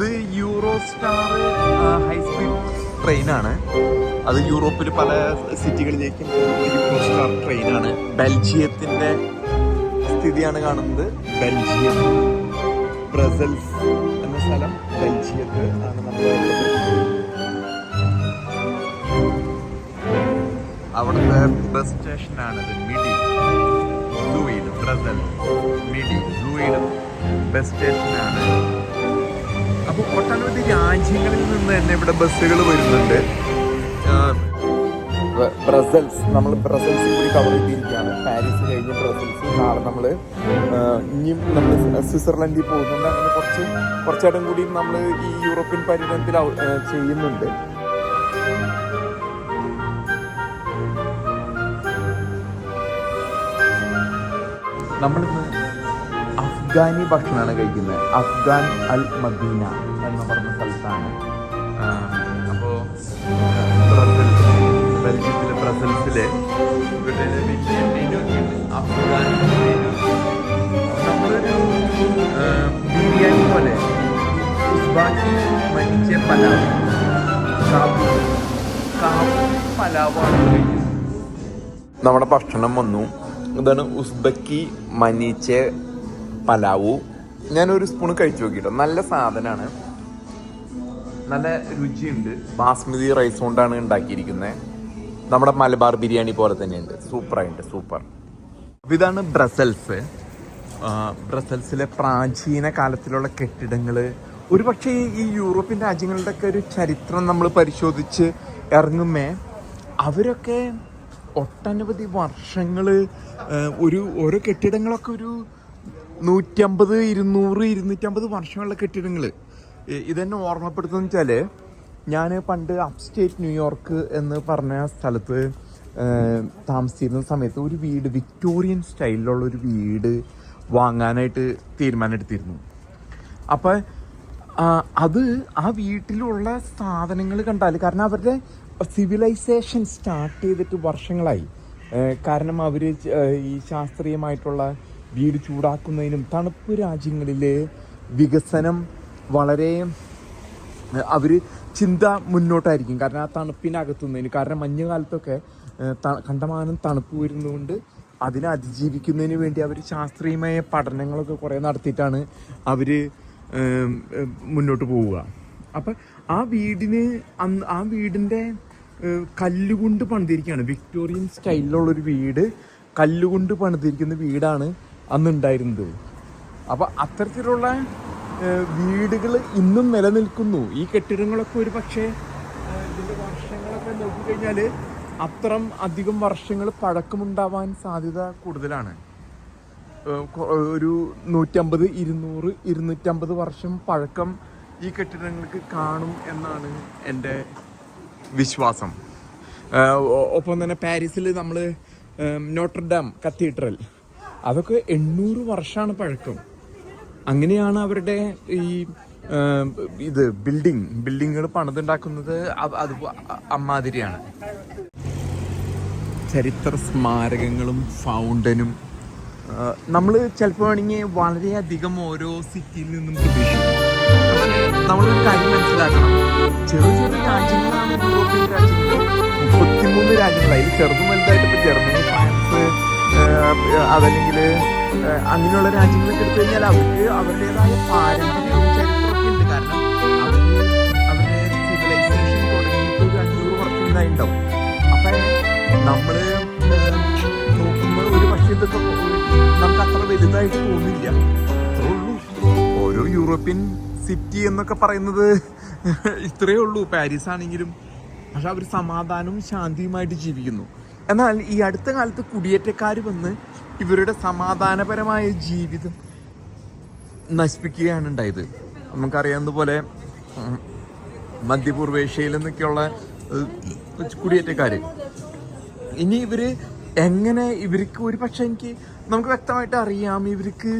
ഇത് euro star high speed ട്രെയിനാണ് അത് യൂറോപ്പിൽ പല സിറ്റികളിലേക്കും യൂറോ സ്റ്റാർ ട്രെയിനാണ് ബെൽജിയത്തിന്റെ സ്ഥിതിയാണ് കാണുന്നത്. ബെൽജിയം ബ്രസൽസ് എന്ന സ്ഥലം ബെൽജിയത്ത് ആണ് നമ്മൾ അവിടുത്തെ ബസ് സ്റ്റേഷനാണിത് മിഡി ലൂയിഡ് ബ്രസൽ മിഡി ലൂയിഡ് ബസ് സ്റ്റേഷനാണ് അപ്പോൾ ഒട്ടനവധി രാജ്യങ്ങളിൽ നിന്ന് തന്നെ ഇവിടെ ബസ്സുകൾ വരുന്നുണ്ട്. ബ്രസൽസ് നമ്മൾ ബ്രസൽസിൽ കൂടി കവർ ചെയ്തിരിക്കുകയാണ്. പാരീസ് കഴിഞ്ഞ് ബ്രസൽസ് നാളെ നമ്മൾ ഇനിയും നമ്മൾ സ്വിറ്റ്സർലൻഡിൽ പോകുന്നുണ്ട്. അങ്ങനെ കുറച്ച് കുറച്ചിടം കൂടി നമ്മൾ ഈ യൂറോപ്യൻ പര്യടനത്തിൽ ചെയ്യുന്നുണ്ട്. നമ്മളിന്ന് അഫ്ഗാനി ഭക്ഷണമാണ് കഴിക്കുന്നത് അഫ്ഗാൻ അൽ മദീന എന്ന് പറഞ്ഞ സ്ഥലത്താണ്. അപ്പോൾ ബെൽജിയത്തിലെ ബ്രസൽസിലെ ബിരിയാണി പോലെ മരിച്ച പലാവ് കാബു പലാവാണ് നമ്മുടെ ഭക്ഷണം വന്നു. ഇതാണ് ഉസ്ബക്കി മനീച്ചെ പലാവു. ഞാനൊരു സ്പൂൺ കഴിച്ചു നോക്കിട്ടോ. നല്ല സാധനമാണ് നല്ല രുചിയുണ്ട്. ബാസ്മതി റൈസ് കൊണ്ടാണ് ഉണ്ടാക്കിയിരിക്കുന്നത്. നമ്മുടെ മലബാർ ബിരിയാണി പോലെ തന്നെയുണ്ട്. സൂപ്പറായിട്ട് സൂപ്പർ. അപ്പോൾ ഇതാണ് ബ്രസൽസ്. ബ്രസൽസിലെ പ്രാചീന കാലത്തിലുള്ള കെട്ടിടങ്ങൾ ഒരുപക്ഷെ ഈ യൂറോപ്യൻ രാജ്യങ്ങളുടെയൊക്കെ ഒരു ചരിത്രം നമ്മൾ പരിശോധിച്ച് ഇറങ്ങുമേ അവരൊക്കെ ഒട്ടനവധി വർഷങ്ങൾ ഒരു ഓരോ കെട്ടിടങ്ങളൊക്കെ ഒരു നൂറ്റമ്പത് ഇരുന്നൂറ് ഇരുന്നൂറ്റമ്പത് വർഷമുള്ള കെട്ടിടങ്ങൾ ഇതെന്നെ ഓർമ്മപ്പെടുത്തുന്ന വെച്ചാൽ ഞാൻ പണ്ട് അപ്സ്റ്റേറ്റ് ന്യൂയോർക്ക് എന്ന് പറഞ്ഞ സ്ഥലത്ത് താമസിച്ചിരുന്ന സമയത്ത് ഒരു വീട് വിക്ടോറിയൻ സ്റ്റൈലിലുള്ള ഒരു വീട് വാങ്ങാനായിട്ട് തീരുമാനമെടുത്തിരുന്നു. അപ്പം അത് ആ വീട്ടിലുള്ള സാധനങ്ങൾ കണ്ടാൽ കാരണം അവരുടെ സിവിലൈസേഷൻ സ്റ്റാർട്ട് ചെയ്തിട്ട് വർഷങ്ങളായി. കാരണം അവർ ഈ ശാസ്ത്രീയമായിട്ടുള്ള വീട് ചൂടാക്കുന്നതിനും തണുപ്പ് രാജ്യങ്ങളിൽ വികസനം വളരെ അവർ ചിന്ത മുന്നോട്ടായിരിക്കും. കാരണം ആ തണുപ്പിനകത്തുന്നതിന് കാരണം മഞ്ഞ കാലത്തൊക്കെ കണ്ടമാനം തണുപ്പ് വരുന്നതുകൊണ്ട് അതിനെ അതിജീവിക്കുന്നതിന് വേണ്ടി അവർ ശാസ്ത്രീയമായ പഠനങ്ങളൊക്കെ കുറേ നടത്തിയിട്ടാണ് അവർ മുന്നോട്ട് പോവുക. അപ്പം ആ വീടിന് അന്ന് ആ വീടിന്റെ കല്ലുകൊണ്ട് പണിതിരിക്കുകയാണ്. വിക്ടോറിയൻ സ്റ്റൈലിലുള്ളൊരു വീട് കല്ലുകൊണ്ട് പണിതിരിക്കുന്ന വീടാണ് അന്ന് ഉണ്ടായിരുന്നത് അപ്പൊ അത്തരത്തിലുള്ള വീടുകൾ ഇന്നും നിലനിൽക്കുന്നു. ഈ കെട്ടിടങ്ങളൊക്കെ ഒരു പക്ഷേ ഇതിന്റെ വർഷങ്ങളൊക്കെ നോക്കിക്കഴിഞ്ഞാൽ അത്രം അധികം വർഷങ്ങൾ പഴക്കമുണ്ടാവാൻ സാധ്യത കൂടുതലാണ്. ഒരു നൂറ്റമ്പത് ഇരുന്നൂറ് ഇരുന്നൂറ്റമ്പത് വർഷം പഴക്കം ഈ കെട്ടിടങ്ങൾക്ക് കാണും എന്നാണ് എന്റെ വിശ്വാസം. ഒപ്പം തന്നെ പാരീസിൽ നമ്മൾ നോട്ടർഡാം കത്തീഡ്രൽ അതൊക്കെ എണ്ണൂറ് വർഷമാണ് പഴക്കം. അങ്ങനെയാണ് അവരുടെ ഈ ഇത് ബിൽഡിംഗ്. ബിൽഡിങ്ങുകൾ പണിതുണ്ടാക്കുന്നത് അത് അമ്മാതിരിയാണ്. ചരിത്ര സ്മാരകങ്ങളും ഫൗണ്ടനും നമ്മൾ ചിലപ്പോൾ വേണമെങ്കിൽ വളരെയധികം ഓരോ സിറ്റിയിൽ നിന്നും പ്രതീക്ഷിക്കും. പക്ഷേ നമ്മളൊരു കാര്യം മനസ്സിലാക്കണം. ചെറിയ ചെറിയ രാജ്യങ്ങളാണ് യൂറോപ്യൻ രാജ്യങ്ങൾ മുപ്പത്തിമൂന്ന് രാജ്യങ്ങൾ അതിൽ ചെറുതും വലുതായിട്ട് ജർമ്മനി ഫ്രാൻസ് അതല്ലെങ്കിൽ അങ്ങനെയുള്ള രാജ്യങ്ങളൊക്കെ എടുത്തു കഴിഞ്ഞാൽ അവർക്ക് അവരുടേതായ പാരമ്പര്യവും ചരിത്രമൊക്കെ കാരണം അവർ സിവിലൈസേഷൻ തുടങ്ങിയിട്ട് ഒരു അഞ്ഞൂറ് വർഷം ഉണ്ടായിട്ടുണ്ടാവും അപ്പം നമ്മൾ നോക്കുമ്പോൾ ഒരു പക്ഷേ ഇതൊക്കെ നമുക്ക് അത്ര വലുതായിട്ട് തോന്നില്ല. ഓരോ യൂറോപ്യൻ സിറ്റി എന്നൊക്കെ പറയുന്നത് ഇത്രയേ ഉള്ളൂ. പാരീസ് ആണെങ്കിലും പക്ഷെ അവർ സമാധാനവും ശാന്തിയുമായിട്ട് ജീവിക്കുന്നു. എന്നാൽ ഈ അടുത്ത കാലത്ത് കുടിയേറ്റക്കാർ വന്ന് ഇവരുടെ സമാധാനപരമായ ജീവിതം നശിപ്പിക്കുകയാണ് ഉണ്ടായത്. നമുക്കറിയാവുന്ന പോലെ മധ്യപൂർവേഷ്യയിൽ നിന്നൊക്കെയുള്ള കുടിയേറ്റക്കാർ ഇനി ഇവർ എങ്ങനെ ഇവർക്ക് ഒരു പക്ഷെ എനിക്ക് നമുക്ക് വ്യക്തമായിട്ട് അറിയാം ഇവർക്ക്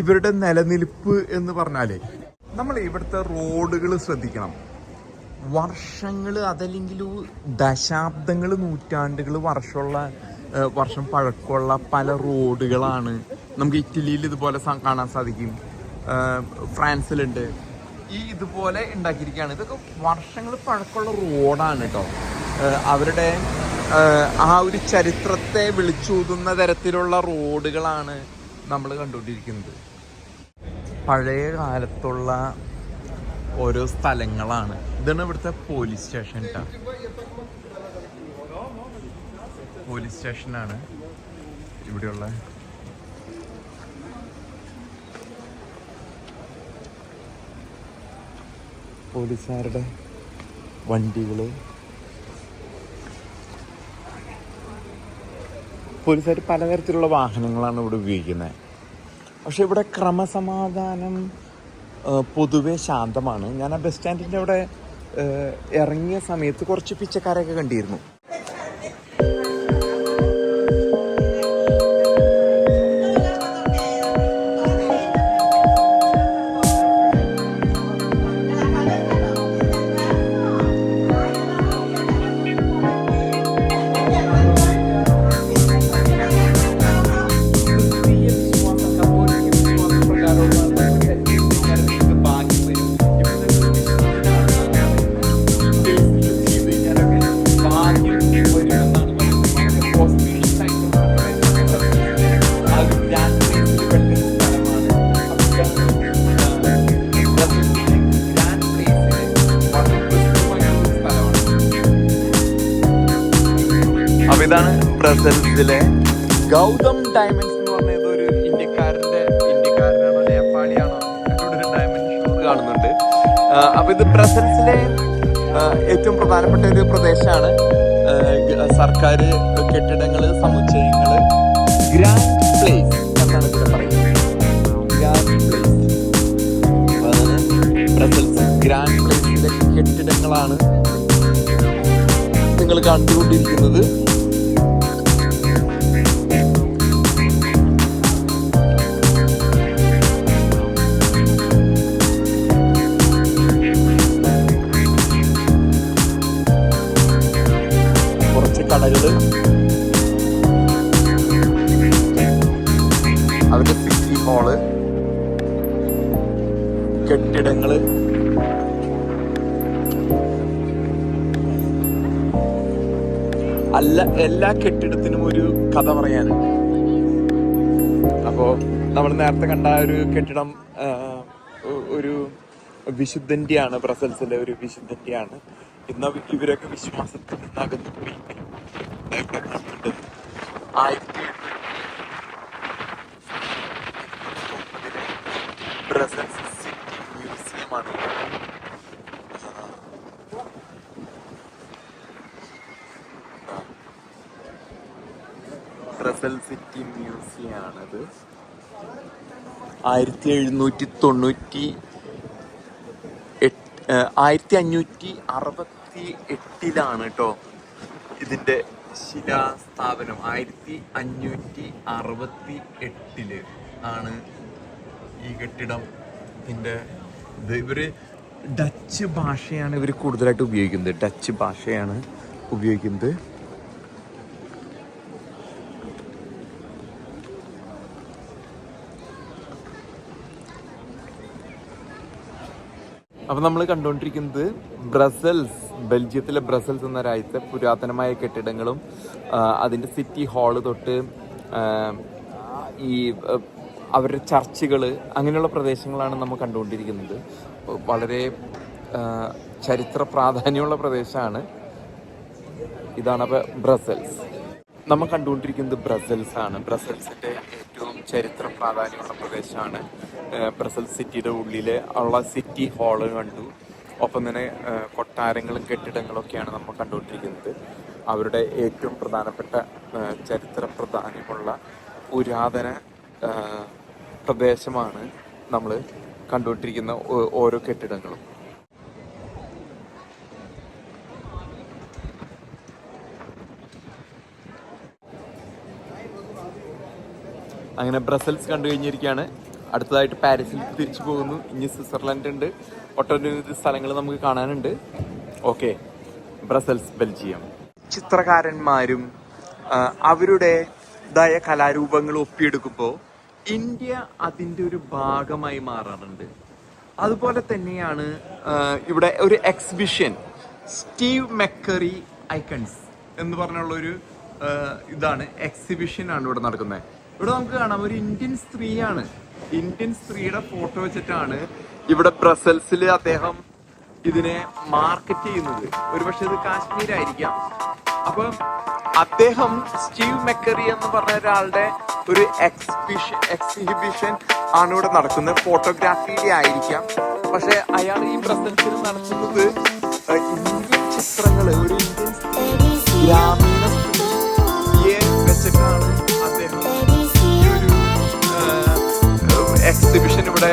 ഇവരുടെ നിലനിൽപ്പ് എന്ന് പറഞ്ഞാൽ നമ്മൾ ഇവിടുത്തെ റോഡുകൾ ശ്രദ്ധിക്കണം. വർഷങ്ങൾ അതല്ലെങ്കിൽ ദശാബ്ദങ്ങൾ നൂറ്റാണ്ടുകൾ വർഷമുള്ള വർഷം പഴക്കമുള്ള പല റോഡുകളാണ് നമുക്ക് ഇറ്റലിയിൽ ഇതുപോലെ കാണാൻ സാധിക്കും. ഫ്രാൻസിലുണ്ട്. ഈ ഇതുപോലെ ഉണ്ടാക്കിയിരിക്കുകയാണ്. ഇതൊക്കെ വർഷങ്ങൾ പഴക്കമുള്ള റോഡാണ് കേട്ടോ അവരുടെ ആ ഒരു ചരിത്രത്തെ വിളിച്ചൂതുന്ന തരത്തിലുള്ള റോഡുകളാണ് നമ്മൾ കണ്ടുകൊണ്ടിരിക്കുന്നത്. പഴയ കാലത്തുള്ള ഓരോ സ്ഥലങ്ങളാണ്. ഇതാണ് ഇവിടുത്തെ പോലീസ് സ്റ്റേഷൻ കേട്ടോ പോലീസ് സ്റ്റേഷനാണ് ഇവിടെയുള്ള. പോലീസുകാരുടെ വണ്ടികൾ പോലീസുകാർ പലതരത്തിലുള്ള വാഹനങ്ങളാണ് ഇവിടെ ഉപയോഗിക്കുന്നത്. പക്ഷെ ഇവിടെ ക്രമസമാധാനം പൊതുവെ ശാന്തമാണ്. ഞാൻ ആ ബസ് സ്റ്റാൻഡിന്റെ അവിടെ ഇറങ്ങിയ സമയത്ത് കുറച്ച് പിച്ചക്കാരൊക്കെ കണ്ടിരുന്നു. ഏറ്റവും പ്രധാനപ്പെട്ട ഒരു പ്രദേശമാണ് സർക്കാർ കെട്ടിടങ്ങൾ സമുച്ചയങ്ങൾ ഗ്രാൻഡ് പ്ലേസ് എന്നാണ് ഇവിടെ പറയുന്നത്. ഗ്രാൻഡ് പ്ലേസ് കെട്ടിടങ്ങളാണ് നിങ്ങൾ കണ്ടുകൊണ്ടിരിക്കുന്നത്. കടകൾ അവരുടെ സിറ്റി മോൾ കെട്ടിടങ്ങൾ. അല്ല എല്ലാ കെട്ടിടത്തിനും ഒരു കഥ പറയാനുണ്ട് അപ്പോ നമ്മൾ നേരത്തെ കണ്ട ഒരു കെട്ടിടം ഒരു വിശുദ്ധന്റെയാണ് ബ്രസൽസിലെ ഒരു വിശുദ്ധന്റെയാണ്. ഇന്ന് ഇവരൊക്കെ വിശ്വാസത്തിൽ നിന്ന് പോയി ആയിരത്തി എഴുന്നൂറ്റി ബ്രസൽസ് സിറ്റി മ്യൂസിയമാണ് ബ്രസൽ സിറ്റി ആയിരത്തി എഴുന്നൂറ്റി തൊണ്ണൂറ്റി ആയിരത്തി അഞ്ഞൂറ്റി അറുപത്തി എട്ടിലാണ് കേട്ടോ ഇതിന്റെ ശിലാസ്ഥാപനം ആയിരത്തി അഞ്ഞൂറ്റി അറുപത്തി എട്ടിൽ ആണ് ഈ കെട്ടിടം. ഇതിന്റെ ഇത് ഇവർ ഡച്ച് ഭാഷയാണ് ഇവർ കൂടുതലായിട്ട് ഉപയോഗിക്കുന്നത്. ഡച്ച് ഭാഷയാണ് ഉപയോഗിക്കുന്നത്. അപ്പൊ നമ്മൾ കണ്ടുകൊണ്ടിരിക്കുന്നത് ബ്രസൽസ് ബെൽജിയത്തിലെ ബ്രസൽസ് എന്ന രാജ്യത്തെ പുരാതനമായ കെട്ടിടങ്ങളും അതിന്റെ സിറ്റി ഹാൾ തൊട്ട് ഈ അവരുടെ ചർച്ചുകൾ അങ്ങനെയുള്ള പ്രദേശങ്ങളാണ് നമ്മൾ കണ്ടുകൊണ്ടിരിക്കുന്നത്. വളരെ ചരിത്ര പ്രാധാന്യമുള്ള പ്രദേശമാണ്. ഇതാണ് അപ്പോൾ ബ്രസൽസ്. നമ്മൾ കണ്ടുകൊണ്ടിരിക്കുന്നത് ബ്രസൽസ് ആണ് ബ്രസൽസിന്റെ ഏറ്റവും ചരിത്ര പ്രാധാന്യമുള്ള പ്രദേശമാണ്. ബ്രസൽ സിറ്റിയുടെ ഉള്ളിലെ ഉള്ള സിറ്റി ഹാൾ കണ്ടു. ഒപ്പം തന്നെ കൊട്ടാരങ്ങളും കെട്ടിടങ്ങളും ഒക്കെയാണ് നമ്മൾ കണ്ടുകൊണ്ടിരിക്കുന്നത്. അവരുടെ ഏറ്റവും പ്രധാനപ്പെട്ട ചരിത്ര പ്രാധാന്യമുള്ള പുരാതന പ്രദേശമാണ് നമ്മൾ കണ്ടുകൊണ്ടിരിക്കുന്ന ഓരോ കെട്ടിടങ്ങളും. അങ്ങനെ ബ്രസൽസ് കണ്ടു കഴിഞ്ഞിരിക്കുകയാണ്. അടുത്തതായിട്ട് പാരീസിൽ തിരിച്ചു പോകുന്നു. ഇനി സ്വിറ്റ്സർലൻഡ് ഉണ്ട്. ഒട്ടനവധി സ്ഥലങ്ങൾ നമുക്ക് കാണാനുണ്ട്. ഓക്കെ. Brussels Belgium. ചിത്രകാരന്മാരും അവരുടെ ഇതായ കലാരൂപങ്ങൾ ഒപ്പിയെടുക്കുമ്പോൾ ഇന്ത്യ അതിന്റെ ഒരു ഭാഗമായി മാറാറുണ്ട്. അതുപോലെ തന്നെയാണ് ഇവിടെ ഒരു എക്സിബിഷൻ സ്റ്റീവ് മെക്കറി ഐക്കൺസ് എന്ന് പറഞ്ഞുള്ള ഒരു ഇതാണ്. എക്സിബിഷൻ ആണ് ഇവിടെ നടക്കുന്നത്. ഇവിടെ നമുക്ക് കാണാം ഒരു ഇന്ത്യൻ സ്ത്രീയാണ്. ഇന്ത്യൻ സ്ത്രീയുടെ ഫോട്ടോ വെച്ചിട്ടാണ് ഇവിടെ ബ്രസൽസിൽ അദ്ദേഹം ഇതിനെ മാർക്കറ്റ് ചെയ്യുന്നത്. ഒരുപക്ഷെ ഇത് കാശ്മീരായിരിക്കാം. അപ്പൊ അദ്ദേഹം സ്റ്റീവ് മെക്കറി എന്ന് പറഞ്ഞ ഒരാളുടെ ഒരു എക്സിബിഷൻ എക്സിബിഷൻ ആണ് ഇവിടെ നടക്കുന്നത്. ഫോട്ടോഗ്രാഫിയുടെ ആയിരിക്കാം. പക്ഷെ അയാൾ ഈ ബ്രസൽസിൽ നടത്തുന്നത് ചിത്രങ്ങൾ ഇന്ത്യൻ ഒരു ഇന്ത്യൻ ഗ്രാമീണ സ്ത്രീയെ വെച്ചിട്ടാണ് എക്സിബിഷൻ ഇവിടെ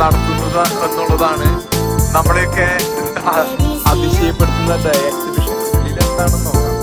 നടത്തുന്നത് എന്നുള്ളതാണ് നമ്മളെയൊക്കെ അതിശയപ്പെടുത്തുന്നത് അതിശയപ്പെടുത്തുന്ന എക്സിബിഷൻ എന്താണെന്ന് നോക്കാം.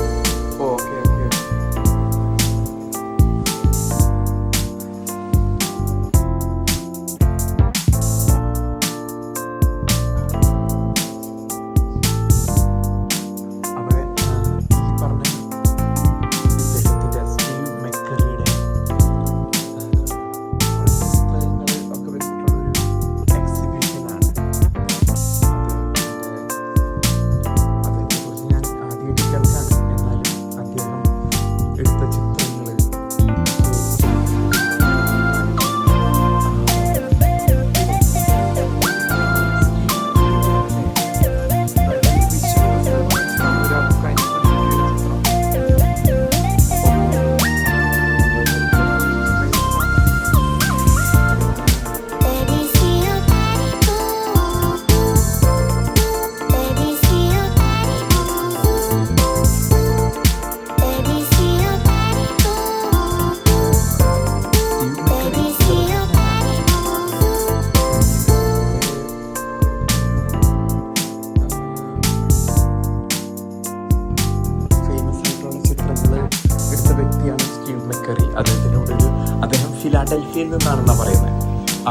നിന്നാണെന്നാണ് പറയുന്നത്.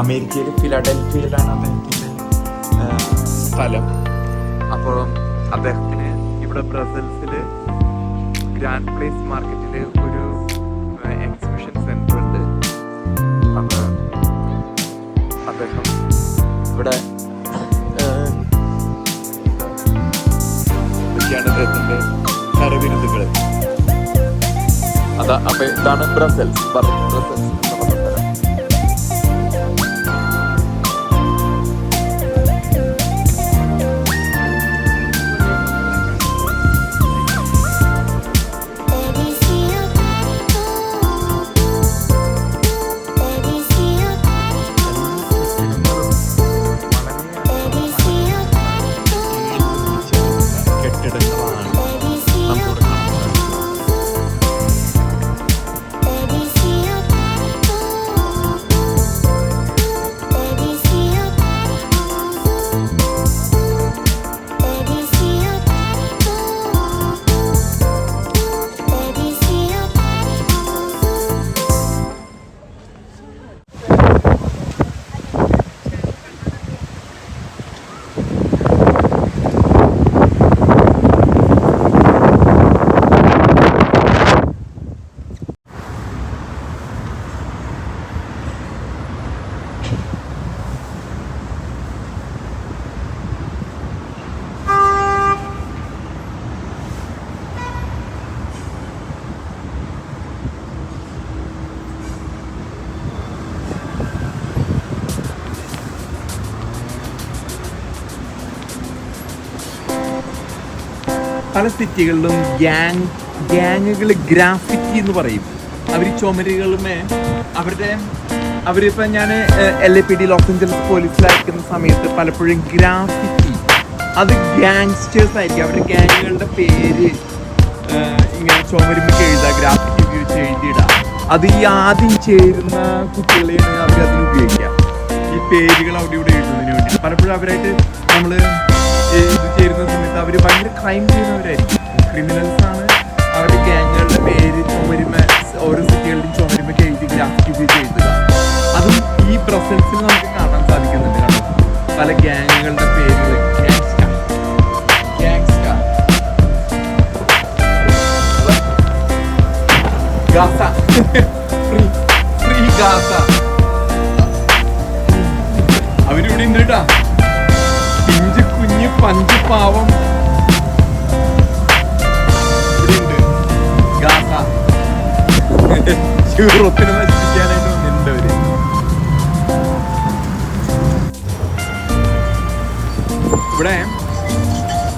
അമേരിക്കയിൽ ഫിലാഡൽഫിയയിലാണ് അദ്ദേഹത്തിന്റെ സ്ഥലം. അപ്പോൾ അദ്ദേഹത്തിന് ഇവിടെ ബ്രസൽസിൽ ഗ്രാൻഡ് പ്ലേസ് മാർക്കറ്റിൽ ഒരു എക്സിബിഷൻ സെന്റർ ഉണ്ട്. അപ്പോൾ അദ്ദേഹം ഇവിടെ അദ്ദേഹത്തിന്റെ കരവിരുതുകൾ അതാ അപ്പൊ ഇതാണ് ബ്രസൽസ് ബ്രസൽസ്. പല സിറ്റികളിലും ഗ്യാങ് ഗ്യാങ്ങുകൾ ഗ്രാഫിറ്റി എന്ന് പറയും. അവർ ചുമരുകളുമേ അവരുടെ അവരിപ്പോൾ ഞാൻ L A P D Los Angeles പോലീസിലായിരിക്കുന്ന സമയത്ത് പലപ്പോഴും ഗ്രാഫിറ്റി അത് ഗ്യാങ്സ്റ്റേഴ്സ് ആയിരിക്കും. അവരുടെ ഗ്യാങ്ങുകളുടെ പേര് ഇങ്ങനെ ചുമരുമ്പൊക്കെ എഴുതുക ഗ്രാഫിറ്റി ഉപയോഗിച്ച് എഴുതിയിടുക അത് ഈ ആദ്യം ചേരുന്ന കുട്ടികളെയാണ് അവർ അതിന് ഉപയോഗിക്കുക. ഈ പേരുകൾ അവിടെ ഇവിടെ എഴുതുന്നതിന് വേണ്ടി പലപ്പോഴും അവരായിട്ട് നമ്മൾ ഇത് ചേരുന്ന സമയത്ത് അവർ ഭയങ്കര ക്രൈം ചെയ്യുന്നവരായിരിക്കും. ക്രിമിനൽസ് ആണ് അവരുടെ ഗ്യാങ്ങുകളുടെ പേര് ചുമരുമ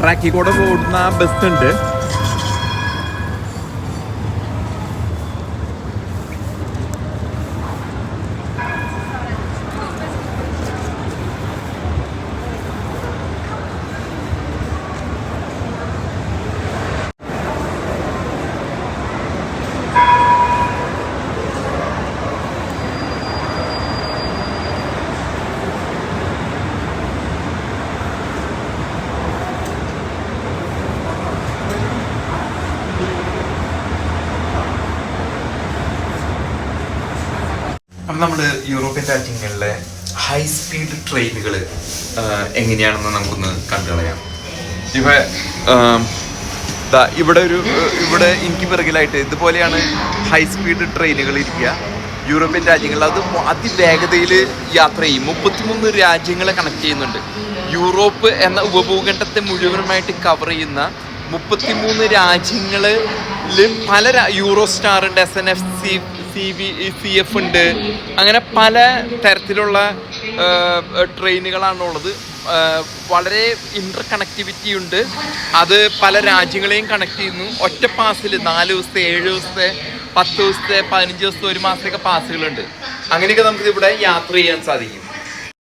ട്രാക്കിൽ കൂടെ ഓടുന്ന ബസ് ഉണ്ട്. അപ്പം നമ്മൾ യൂറോപ്യൻ രാജ്യങ്ങളിലെ ഹൈ സ്പീഡ് ട്രെയിനുകൾ എങ്ങനെയാണെന്ന് നമുക്കൊന്ന് കണ്ടു കളയാം. ദാ ഇവിടെ ഒരു ഇവിടെ എനിക്ക് പിറകിലായിട്ട് ഇതുപോലെയാണ് ഹൈ സ്പീഡ് ട്രെയിനുകൾ ഇരിക്കുക. യൂറോപ്യൻ രാജ്യങ്ങളിൽ അത് അതിവേഗതയിൽ യാത്ര ചെയ്യും. മുപ്പത്തിമൂന്ന് രാജ്യങ്ങളെ കണക്ട് ചെയ്യുന്നുണ്ട്. യൂറോപ്പ് എന്ന ഉപഭൂഖണ്ഡത്തെ മുഴുവനുമായിട്ട് കവർ ചെയ്യുന്ന മുപ്പത്തിമൂന്ന് രാജ്യങ്ങളിൽ പല Eurostar S N F C C B C F ഉണ്ട്. അങ്ങനെ പല തരത്തിലുള്ള ട്രെയിനുകളാണുള്ളത്. വളരെ ഇന്റർ കണക്ടിവിറ്റി ഉണ്ട്. അത് പല രാജ്യങ്ങളെയും കണക്ട് ചെയ്യുന്നു. ഒറ്റ പാസിൽ നാല് ദിവസത്തെ ഏഴ് ദിവസത്തെ പത്ത് ദിവസത്തെ പതിനഞ്ച് ദിവസത്തെ ഒരു മാസത്തെയൊക്കെ പാസ്സുകളുണ്ട് അങ്ങനെയൊക്കെ നമുക്ക് ഇവിടെ യാത്ര ചെയ്യാൻ സാധിക്കും.